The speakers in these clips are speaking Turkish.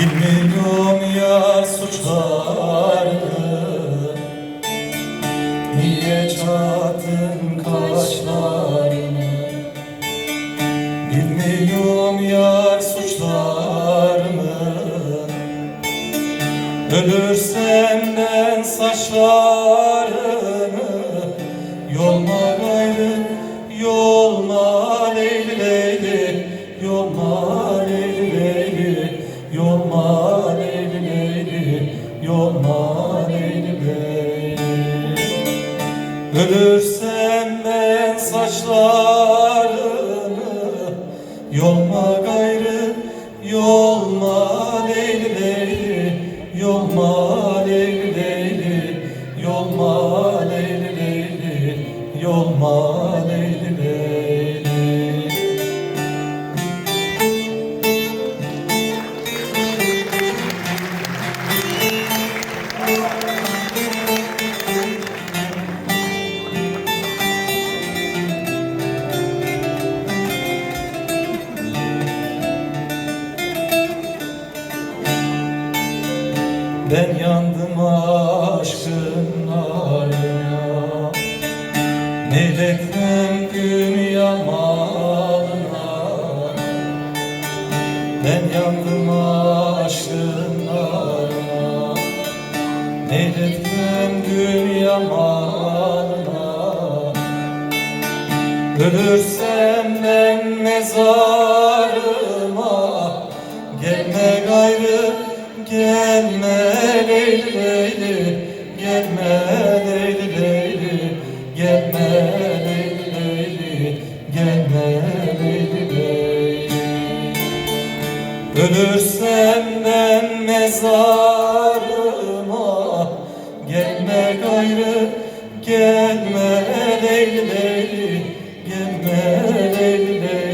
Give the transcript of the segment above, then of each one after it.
Bilmiyorum ya suçlarını Niye çattın kaşlarını? Bilmiyorum ya suçlarını? Ölürsem ben saçlarını Yolma gayrı yolma leyli leyli Yolma Yolma leyli Yolma leyli leyli Ölürsem ben saçlarını Yolma Ben yandım aşkın narına Melekten gün yamalına Ben yandım aşkın narına Melekten gün yamalına Ölürsem ben mezarıma. Gelme gayrı gelme Ölürsem ben mezarıma Gelme gayrı gelme leyli Gelme leyli leyli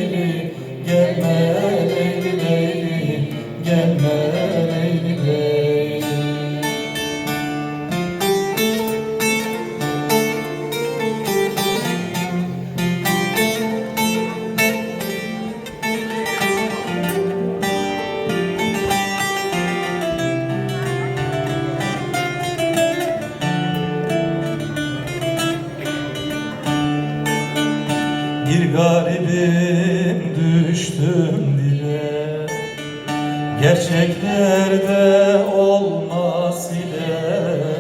Bir garibim düştüm dile. Gerçeklerde olmaz ile.